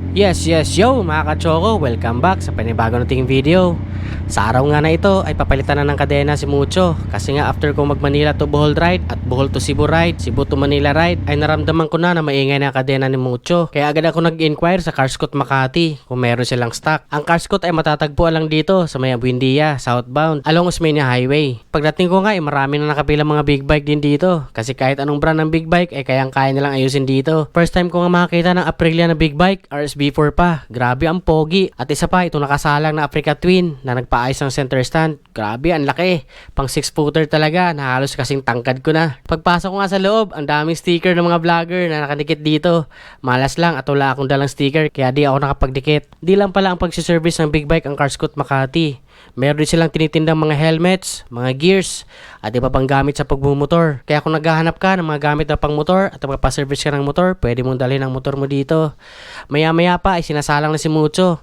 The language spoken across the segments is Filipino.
Yes, yes, yo mga kachoko, welcome back sa panibago nating video. Sa araw nga na ito ay papalitan na ng kadena si Mucho kasi nga after ko mag Manila to Bohol ride at Bohol to Cebu ride, Cebu to Manila ride ay naramdaman ko na na maingay na kadena ni Mucho. Kaya agad ako nag-inquire sa Carscoot Makati kung meron silang stock. Ang Carscoot ay matatagpuan lang dito sa may Buendia, southbound, along Osmeña Highway. Pagdating ko nga ay marami na nakapilang mga big bike din dito kasi kahit anong brand ng big bike ay kayang kaya nilang ayusin dito. First time ko nga makakita ng Aprilia na big bike, RSB4 pa. Grabe ang pogi. At isa pa, ito nakasalang na Africa Twin na nagpaayos ng center stand. Grabe, ang laki. Pang 6 footer talaga na halos kasing tangkad ko na. Pagpasok ko nga sa loob, ang daming sticker ng mga vlogger na nakadikit dito. Malas lang at wala akong dalang sticker kaya di ako nakapagdikit. Di lang pala ang pagsiservice ng big bike ang Carscoot Makati. Meron din silang tinitindang mga helmets, mga gears, at iba pang gamit sa pagbumotor. Kaya kung naghahanap ka ng mga gamit na pang motor at magpa-service ka ng motor, pwede mong dalhin ang motor mo dito. Maya-maya pa ay sinasalang na si Mucho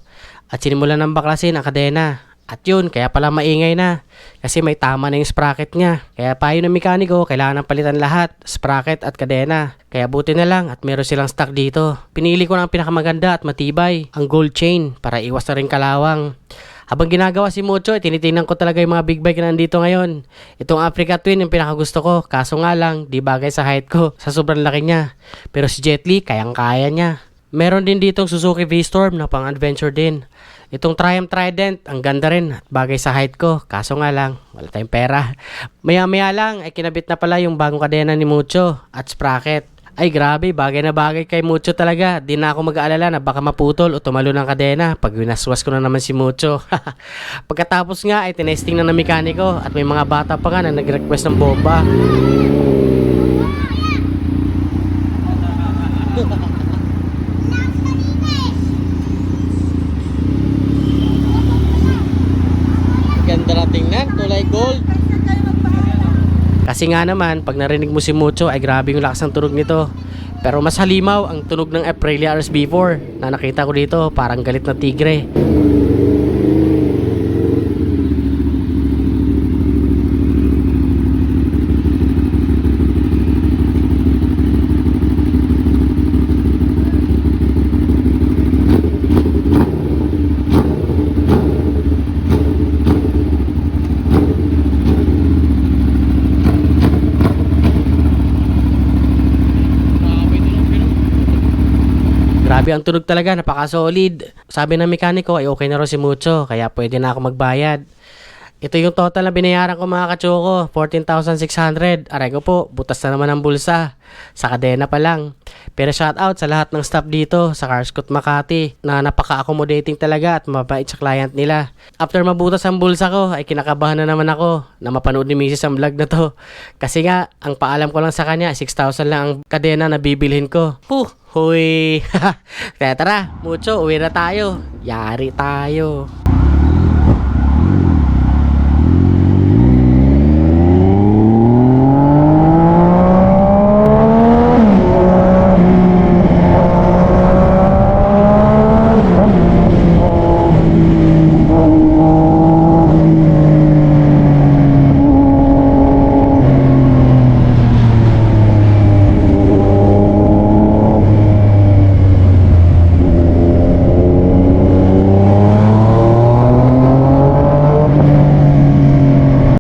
at sinimulan ng baklasin ang kadena. At yun, kaya pala maingay na. Kasi may tama na yung sprocket niya. Kaya payo ng mekaniko, kailangan ng palitan lahat, sprocket at kadena. Kaya buti na lang at meron silang stock dito. Pinili ko na ang pinakamaganda at matibay, ang gold chain, para iwas na rin kalawang. Habang ginagawa si Mucho, eh, tinitingnan ko talaga yung mga big bike na nandito ngayon. Itong Africa Twin yung pinakagusto ko. Kaso nga lang, di bagay sa height ko. Sa sobrang laki niya. Pero si Jet Li, kayang-kaya niya. Meron din ditong Suzuki V-Storm na pang-adventure din. Itong Triumph Trident, ang ganda rin at bagay sa height ko. Kaso nga lang, wala tayong pera. Maya-maya lang, ay kinabit na pala yung bagong kadena ni Mucho at sprocket. Ay grabe, bagay na bagay kay Mucho talaga. Di na ako mag-aalala na baka maputol o tumalo ng kadena pag winaswas ko na naman si Mucho. Pagkatapos nga ay tinesting na ng mekaniko at may mga bata pa nga na nag-request ng bomba. Ganda na tingnan, kulay gold. Kasi nga naman, pag narinig mo si Mucho ay grabe yung lakas ng tunog nito. Pero mas halimaw ang tunog ng Aprilia RSB4 na nakita ko dito, parang galit na tigre. Grabe ang tunog talaga, napaka-solid. Sabi ng mekaniko ay okay na raw si Mucho, kaya pwede na ako magbayad. Ito yung total na binayaran ko mga katsoko, 14,600. Aray ko po, butas na naman ang bulsa. Sa kadena pa lang. Pero shout out sa lahat ng staff dito sa Carscoot Makati na napaka-accommodating talaga at mabait sa client nila. After mabutas ang bulsa ko, ay kinakabahan na naman ako na mapanood ni Mrs. ang vlog na to. Kasi nga, ang paalam ko lang sa kanya, 6,000 lang ang kadena na bibilhin ko. Huh, huy. Kaya tara, mucho, uwi na tayo. Yari tayo.